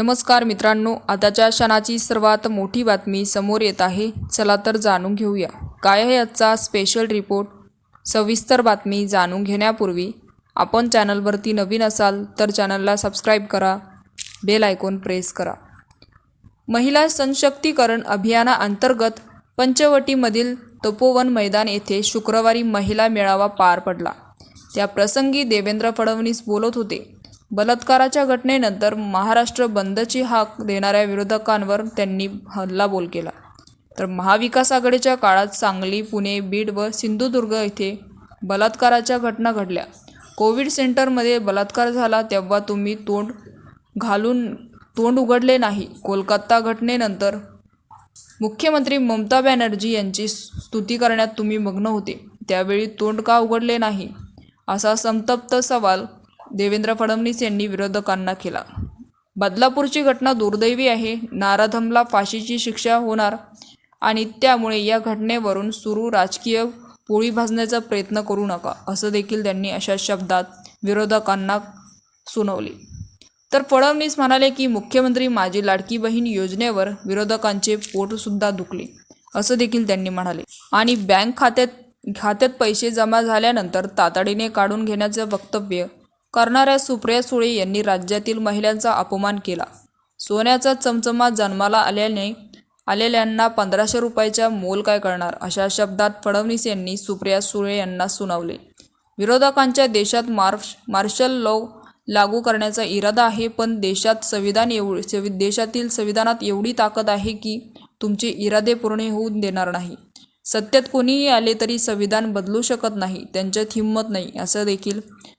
नमस्कार मित्रांनो आताच्या क्षणाची सर्वात मोठी बातमी समोर येत आहे. चला तर जाणून घेऊया. काय आहे आजचा स्पेशल रिपोर्ट सविस्तर बातमी जाणून घेण्यापूर्वी आपण चॅनलवरती नवीन असाल तर चॅनलला सबस्क्राईब करा. बेल आयकॉन प्रेस करा. महिला सशक्तीकरण अभियानाअंतर्गत पंचवटीमधील तपोवन मैदान येथे शुक्रवारी महिला मेळावा पार पडला. त्या प्रसंगी देवेंद्र फडणवीस बोलत होते. बलात्काराच्या घटनेनंतर महाराष्ट्र बंदची हाक देणाऱ्या विरोधकांवर त्यांनी हल्लाबोल केला. तर महाविकास आघाडीच्या काळात सांगली पुणे बीड व सिंधुदुर्ग येथे बलात्काराच्या घटना घडल्या. कोविड सेंटरमध्ये बलात्कार झाला तेव्हा तुम्ही तोंड घालून तोंड उघडले नाही. कोलकाता घटनेनंतर मुख्यमंत्री ममता बॅनर्जी यांची स्तुती करण्यात तुम्ही मग्न होते. त्यावेळी तोंड का उघडले नाही? असा संतप्त सवाल देवेंद्र फडणवीस यांनी विरोधकांना केला. बदलापूरची घटना दुर्दैवी आहे. नाराधमला फाशीची शिक्षा होणार आणि त्यामुळे या घटनेवरून सुरू राजकीय पोळी भाजण्याचा प्रयत्न करू नका असं देखील त्यांनी अशा शब्दात विरोधकांना सुनावले. तर फडणवीस म्हणाले की मुख्यमंत्री माझी लाडकी बहीण योजनेवर विरोधकांचे पोटसुद्धा दुखले असं देखील त्यांनी म्हणाले. आणि बँक खात्यात खात्यात पैसे जमा झाल्यानंतर तातडीने काढून घेण्याचं वक्तव्य करणाऱ्या सुप्रिया सुळे यांनी राज्यातील महिलांचा अपमान केला. सोन्याचा चमचमा जन्माला आल्याने आलेल्यांना पंधराशे रुपयाच्या मोल काय करणार? अशा शब्दात फडणवीस यांनी सुप्रिया सुळे यांना सुनावले. विरोधकांच्या देशात मार्श मार्शल लॉ लागू करण्याचा इरादा आहे पण देशात संविधान एवढी संवि देशातील संविधानात एवढी ताकद आहे की तुमचे इरादे पूर्ण होऊन देणार नाही. सत्यात कोणीही आले तरी संविधान बदलू शकत नाही त्यांच्यात हिंमत नाही असं देखील